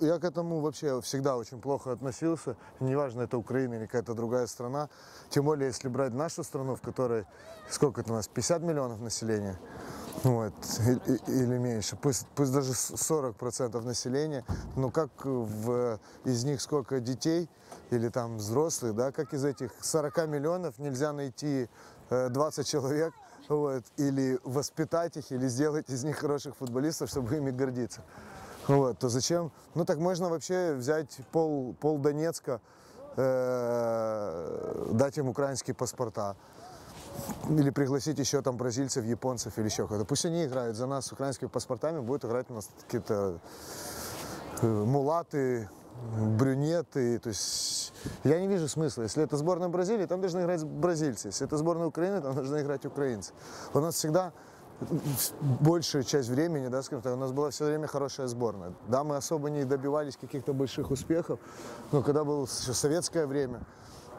Я к этому вообще всегда очень плохо относился. Неважно, это Украина или какая-то другая страна. Тем более, если брать нашу страну, в которой, сколько это у нас, 50 миллионов населения, вот, или меньше, пусть, пусть даже с- 40% населения, но как в, из них сколько детей или там взрослых, да, как из этих 40 миллионов нельзя найти э, 20 человек, вот, или воспитать их, или сделать из них хороших футболистов, чтобы ими гордиться. Вот, то зачем? Ну так можно вообще взять пол, пол Донецка, э, дать им украинские паспорта. Или пригласить еще там бразильцев, японцев или еще кого-то. Пусть они играют за нас с украинскими паспортами, будут играть у нас какие-то э, мулаты, брюнеты. То есть я не вижу смысла. Если это сборная Бразилии, там должны играть бразильцы. Если это сборная Украины, там должны играть украинцы. У нас всегда большая часть времени, да, скажем так, у нас была все время хорошая сборная. Да, мы особо не добивались каких-то больших успехов, но когда было еще советское время,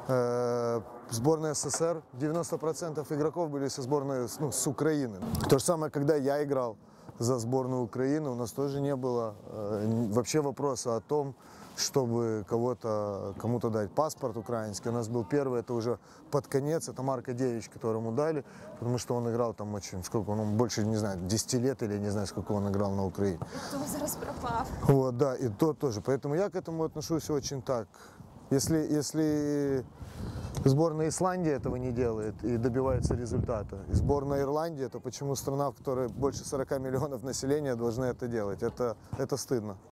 э, сборная СССР, 90% игроков были со сборной, ну, с Украины. То же самое, когда я играл за сборную Украины, у нас тоже не было э, вообще вопроса о том, чтобы кого-то, кому-то дать паспорт украинский. У нас был первый, это уже под конец, это Марко Девич, которому дали, потому что он играл там очень, сколько, он ну, больше, не знаю, 10 лет или не знаю, сколько он играл на Украине. Хто зараз пропав? Вот, да, и то тоже. Поэтому я к этому отношусь очень так. Если, если сборная Исландии этого не делает и добивается результата, и сборная Ирландии, то почему страна, в которой больше 40 миллионов населения, должна это делать? Это, это стыдно.